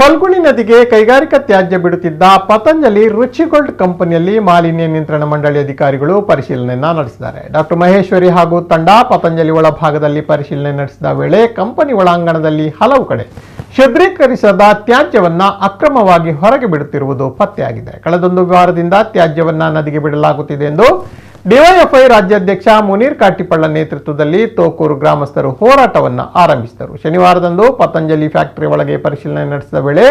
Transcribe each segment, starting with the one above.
ಫಲ್ಗುಣಿ ನದಿಗೆ ಕೈಗಾರಿಕಾ ತ್ಯಾಜ್ಯ ಬಿಡುತ್ತಿದ್ದ ಪತಂಜಲಿ ರುಚಿಗೋಲ್ಡ್ ಕಂಪನಿಯಲ್ಲಿ ಮಾಲಿನ್ಯ ನಿಯಂತ್ರಣ ಮಂಡಳಿ ಅಧಿಕಾರಿಗಳು ಪರಿಶೀಲನೆ ನಡೆಸಿದ್ದಾರೆ. ಡಾಕ್ಟರ್ ಮಹೇಶ್ವರಿ ಹಾಗೂ ತಂಡ ಪತಂಜಲಿ ಒಳಭಾಗದಲ್ಲಿ ಪರಿಶೀಲನೆ ನಡೆಸಿದ ವೇಳೆ ಕಂಪನಿ ಒಳಾಂಗಣದಲ್ಲಿ ಹಲವು ಕಡೆ ಶುದ್ರೀಕರಿಸದ ತ್ಯಾಜ್ಯವನ್ನ ಅಕ್ರಮವಾಗಿ ಹೊರಗೆ ಬಿಡುತ್ತಿರುವುದು ಪತ್ತೆಯಾಗಿದೆ. ಕಳೆದೊಂದು ವಾರದಿಂದ ತ್ಯಾಜ್ಯವನ್ನ ನದಿಗೆ ಬಿಡಲಾಗುತ್ತಿದೆ ಎಂದು ಡಿವೈಎಫ್ಐ ರಾಜ್ಯಾಧ್ಯಕ್ಷ ಮುನೀರ್ ಕಾಟಿಪಳ್ಳ ನೇತೃತ್ವದಲ್ಲಿ ತೋಕೂರು ಗ್ರಾಮಸ್ಥರು ಹೋರಾಟವನ್ನು ಆರಂಭಿಸಿದರು. ಶನಿವಾರದಂದು ಪತಂಜಲಿ ಫ್ಯಾಕ್ಟರಿ ಒಳಗೆ ಪರಿಶೀಲನೆ ನಡೆಸಿದ ವೇಳೆ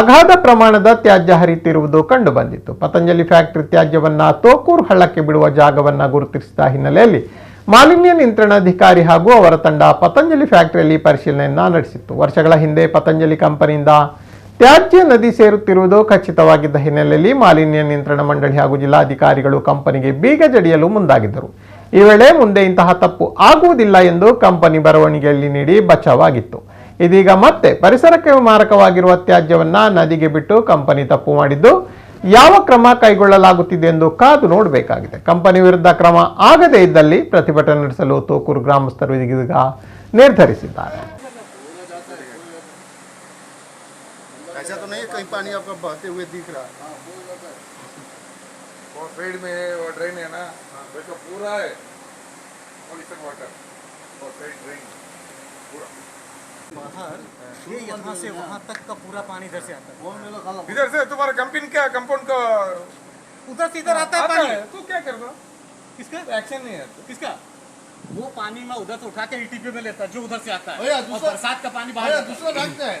ಅಗಾಧ ಪ್ರಮಾಣದ ತ್ಯಾಜ್ಯ ಹರಿಯುತ್ತಿರುವುದು ಕಂಡುಬಂದಿತ್ತು. ಪತಂಜಲಿ ಫ್ಯಾಕ್ಟರಿ ತ್ಯಾಜ್ಯವನ್ನ ತೋಕೂರು ಹಳ್ಳಕ್ಕೆ ಬಿಡುವ ಜಾಗವನ್ನ ಗುರುತಿಸಿದ ಹಿನ್ನೆಲೆಯಲ್ಲಿ ಮಾಲಿನ್ಯ ನಿಯಂತ್ರಣಾಧಿಕಾರಿ ಹಾಗೂ ಅವರ ತಂಡ ಪತಂಜಲಿ ಫ್ಯಾಕ್ಟರಿಯಲ್ಲಿ ಪರಿಶೀಲನೆಯನ್ನ ನಡೆಸಿತ್ತು. ವರ್ಷಗಳ ಹಿಂದೆ ಪತಂಜಲಿ ಕಂಪನಿಯಿಂದ ತ್ಯಾಜ್ಯ ನದಿ ಸೇರುತ್ತಿರುವುದು ಖಚಿತವಾಗಿದ್ದ ಹಿನ್ನೆಲೆಯಲ್ಲಿ ಮಾಲಿನ್ಯ ನಿಯಂತ್ರಣ ಮಂಡಳಿ ಹಾಗೂ ಜಿಲ್ಲಾಧಿಕಾರಿಗಳು ಕಂಪನಿಗೆ ಬೀಗ ಜಡಿಯಲು ಮುಂದಾಗಿದ್ದರು. ಈ ವೇಳೆ ಮುಂದೆ ಇಂತಹ ತಪ್ಪು ಆಗುವುದಿಲ್ಲ ಎಂದು ಕಂಪನಿ ಬರವಣಿಗೆಯಲ್ಲಿ ನೀಡಿ ಬಚಾವಾಗಿತ್ತು. ಇದೀಗ ಮತ್ತೆ ಪರಿಸರಕ್ಕೆ ಮಾರಕವಾಗಿರುವ ತ್ಯಾಜ್ಯವನ್ನ ನದಿಗೆ ಬಿಟ್ಟು ಕಂಪನಿ ತಪ್ಪು ಮಾಡಿದ್ದು ಯಾವ ಕ್ರಮ ಕೈಗೊಳ್ಳಲಾಗುತ್ತಿದೆ ಎಂದು ಕಾದು ನೋಡಬೇಕಾಗಿದೆ. ಕಂಪನಿ ವಿರುದ್ಧ ಕ್ರಮ ಆಗದೇ ಇದ್ದಲ್ಲಿ ಪ್ರತಿಭಟನೆ ನಡೆಸಲು ತೋಕೂರು ಗ್ರಾಮಸ್ಥರು ಇದೀಗ ನಿರ್ಧರಿಸಿದ್ದಾರೆ. ऐसा तो नहीं है कहीं पानी आपका बहते हुए दिख रहा है। वो साइड में वो ड्रेन है ना। वैसा पूरा है। पॉल्यूशन वाटर वो साइड ड्रेन पूरा। बाहर ये यहाँ से वहाँ तक का पूरा पानी इधर से आता है। इधर से तुम्हारा कंपनी का कंपाउंड का उधर से इधर आता है पानी। है। तू क्या कर रहा? किसका? एक्शन नहीं है। तो किसका? वो पानी मैं उधर से उठा के ईटीपी में लेता है जो उधर से आता है। और बरसात का पानी बाहर है। दूसरा रखते हैं।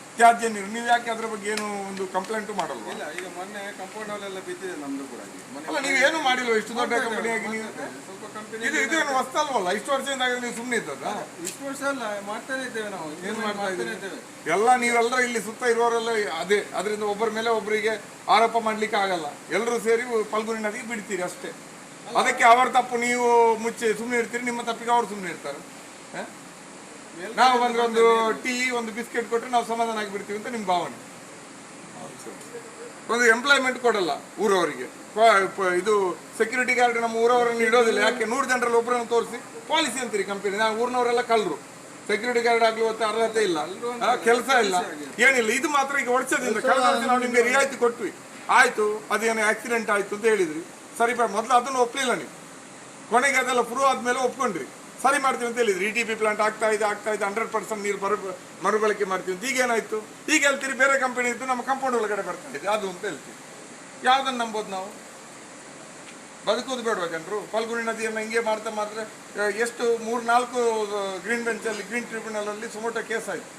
ತ್ಯಾಜ್ಯ ನೀರು ನೀವು ಯಾಕೆ ಅದ್ರ ಬಗ್ಗೆ ಏನು ಒಂದು ಕಂಪ್ಲೇಂಟ್ ಮಾಡಲ್ವಾ? ಇಲ್ಲ ಈಗ ಮೊನ್ನೆ ಕಂಪೌಂಡ್ ಅಲ್ಲೆಲ್ಲ ಬಿದ್ದಿದೆ ನಮ್ದು ಕೂಡ ಅಲ್ಲ ನೀವು ಏನು ಮಾಡಿಲ್ವ? ಇಷ್ಟು ದೊಡ್ಡ ಕಂಪನಿಯಾಗಿ ನೀವು? ಸ್ವಲ್ಪ ಕಂಪನಿ ಇದು ಇದೇನು ಹೊಸ್ತಲ್ವಲ್ಲ ಇಷ್ಟು ವರ್ಷದಿಂದ ನೀವು ಸುಮ್ಮನೆ ಇದ್ದದ ಇಷ್ಟು ವರ್ಷ ಅಲ್ಲ ಮಾಡ್ತಾನೆ ಇದ್ದೇವೆ ನಾವು. ಏನು ಮಾಡ್ತಾ ಇದ್ದೇವೆ. ಎಲ್ಲ ನೀವೆಲ್ಲ ಇಲ್ಲಿ ಸುತ್ತ ಇರೋರೆಲ್ಲ ಅದೇ ಅದರಿಂದ ಒಬ್ಬರ ಮೇಲೆ ಒಬ್ಬರಿಗೆ ಆರೋಪ ಮಾಡ್ಲಿಕ್ಕೆ ಆಗಲ್ಲ. ಎಲ್ಲರೂ ಸೇರಿ ಫಲ್ಗುನಿ ನದಿಗೆ ಬಿಡ್ತೀರಿ ಅಷ್ಟೇ. ಅದಕ್ಕೆ ಅವರ ತಪ್ಪು ನೀವು ಮುಚ್ಚಿ ಸುಮ್ಮನೆ ಇರ್ತೀರಿ ನಿಮ್ಮ ತಪ್ಪಿಗೆ ಅವ್ರು ಸುಮ್ಮನೆ ಇರ್ತಾರೆ. ಹ? ನಾವು ಬಂದ್ರೆ ಒಂದು ಟೀ ಒಂದು ಬಿಸ್ಕೆಟ್ ಕೊಟ್ಟರೆ ನಾವು ಸಮಾಧಾನ ಆಗಿಬಿಡ್ತೀವಿ ಅಂತ ನಿಮ್ಮ ಭಾವನೆ. ಒಂದು ಎಂಪ್ಲಾಯ್ಮೆಂಟ್ ಕೊಡಲ್ಲ ಊರವರಿಗೆ. ಇದು ಸೆಕ್ಯೂರಿಟಿ ಗಾರ್ಡ್ ನಮ್ಮ ಊರವರನ್ನು ಇಡೋದಿಲ್ಲ. ಯಾಕೆ? ನೂರು ಜನರಲ್ಲಿ ಒಬ್ಬರನ್ನು ತೋರಿಸಿ. ಪಾಲಿಸಿ ಅಂತೀರಿ ಕಂಪನಿ ನಾವು ಊರಿನವರೆಲ್ಲ ಕಳ್ಳರು ಸೆಕ್ಯೂರಿಟಿ ಗಾರ್ಡ್ ಆಗ್ಲಿ ಒತ್ತ ಅರ್ಹತೆ ಇಲ್ಲ. ಕೆಲಸ ಇಲ್ಲ. ಏನಿಲ್ಲ. ಇದು ಮಾತ್ರ ಈಗ ವರ್ಷದಿಂದ ಕಳೆದ ನಾವು ನಿಮಗೆ ರಿಯಾಯಿತಿ ಕೊಟ್ವಿ. ಆಯ್ತು ಅದೇನೋ ಆಕ್ಸಿಡೆಂಟ್ ಆಯ್ತು ಅಂತ ಹೇಳಿದ್ರಿ. ಸರಿ ಮೊದಲು ಅದನ್ನು ಒಪ್ಪಲಿಲ್ಲ ನೀವು. ಕೊನೆಗೆ ಅದೆಲ್ಲ ಪ್ರೂವ್ ಆದ್ಮೇಲೆ ಒಪ್ಕೊಂಡ್ರಿ. ಸರಿ ಮಾಡ್ತೀವಿ ಅಂತ ಹೇಳಿದ್ರಿ. ಇ ಟಿ ಪಿ ಪ್ಲಾಂಟ್ ಆಗ್ತಾ ಇದೆ ಆಗ್ತಾ ಇದೆ ಹಂಡ್ರೆಡ್ ಪರ್ಸೆಂಟ್ ನೀರು ಬರ ಮರುಬಳಕೆ ಮಾಡ್ತೀವಿ ಅಂತ. ಏನಾಯ್ತು ಈಗ ಹೇಳ್ತೀರಿ, ಬೇರೆ ಕಂಪನಿ ಇದ್ದು ನಮ್ಮ ಕಂಪೌಂಡ್ ಒಳಗಡೆ ಬರ್ತಾ ಇದೆ. ಅದು ಅಂತ ಹೇಳ್ತೀವಿ. ಯಾವ್ದನ್ನ ನಂಬೋದು ನಾವು? ಬದುಕೋದು ಬೇಡವಾ ಜನರು? ಫಲ್ಗುಣಿ ನದಿಯನ್ನು ಹಿಂಗೆ ಮಾಡ್ತಾ ಮಾಡಿದ್ರೆ ಎಷ್ಟು, ಮೂರು, ನಾಲ್ಕು ಗ್ರೀನ್ ಬೆಂಚಲ್ಲಿ ಗ್ರೀನ್ ಟ್ರಿಬ್ಯುನಲ್ ಅಲ್ಲಿ ಸುಮೋಟೋ ಕೇಸ್ ಆಯ್ತು.